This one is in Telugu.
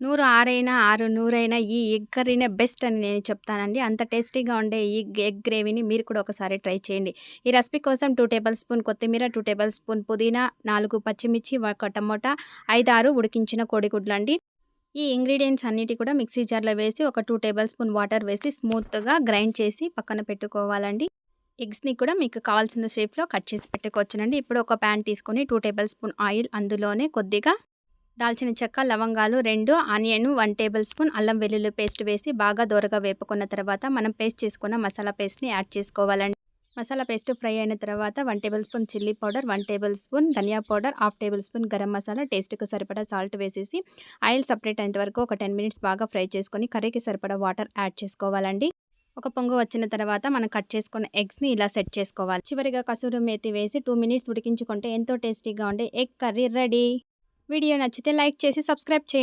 నూరు ఆరైనా ఆరు నూరైనా ఈ ఎగ్ కర్రీనే బెస్ట్ అని నేను చెప్తానండి. అంత టేస్టీగా ఉండే ఈ ఎగ్ గ్రేవీని మీరు కూడా ఒకసారి ట్రై చేయండి. ఈ రెసిపీ కోసం టూ టేబుల్ స్పూన్ కొత్తిమీర టూ టేబుల్ స్పూన్ పుదీనా నాలుగు పచ్చిమిర్చి ఒక టమోటా ఐదు ఆరు ఉడికించిన కోడిగుడ్లు అండి ఈ ఇంగ్రీడియంట్స్ అన్నిటి కూడా మిక్సీ జార్లో వేసి ఒక టూ టేబుల్ స్పూన్ వాటర్ వేసి స్మూత్గా గ్రైండ్ చేసి పక్కన పెట్టుకోవాలండి. ఎగ్స్ని కూడా మీకు కావాల్సిన షేప్లో కట్ చేసి పెట్టుకోవచ్చునండి. ఇప్పుడు ఒక ప్యాన్ తీసుకొని టూ టేబుల్ స్పూన్ ఆయిల్ అందులోనే కొద్దిగా దాల్చిన చెక్క లవంగాలు రెండు ఆనియన్ వన్ టేబుల్ స్పూన్ అల్లం వెల్లుల్లి పేస్ట్ వేసి బాగా దోరగా వేపుకున్న తర్వాత మనం పేస్ట్ చేసుకున్న మసాలా పేస్ట్ని యాడ్ చేసుకోవాలండి. మసాలా పేస్ట్ ఫ్రై అయిన తర్వాత one table spoon chilli powder one table spoon ధనియా powder half table spoon garam masala టేస్ట్కి సరిపడా సాల్ట్ వేసేసి ఆయిల్ సపరేట్ అయినంత వరకు ఒక టెన్ మినిట్స్ బాగా ఫ్రై చేసుకొని కర్రీకి సరిపడా వాటర్ యాడ్ చేసుకోవాలండి. ఒక పొంగు వచ్చిన తర్వాత మనం కట్ చేసుకున్న ఎగ్స్ని ఇలా సెట్ చేసుకోవాలి. చివరిగా కసూరి మేతి వేసి టూ మినిట్స్ ఉడికించుకుంటే ఎంతో టేస్టీగా ఉండే ఎగ్ కర్రీ రెడీ. వీడియో నచ్చితే లైక్ చేసి సబ్స్క్రైబ్ చేయండి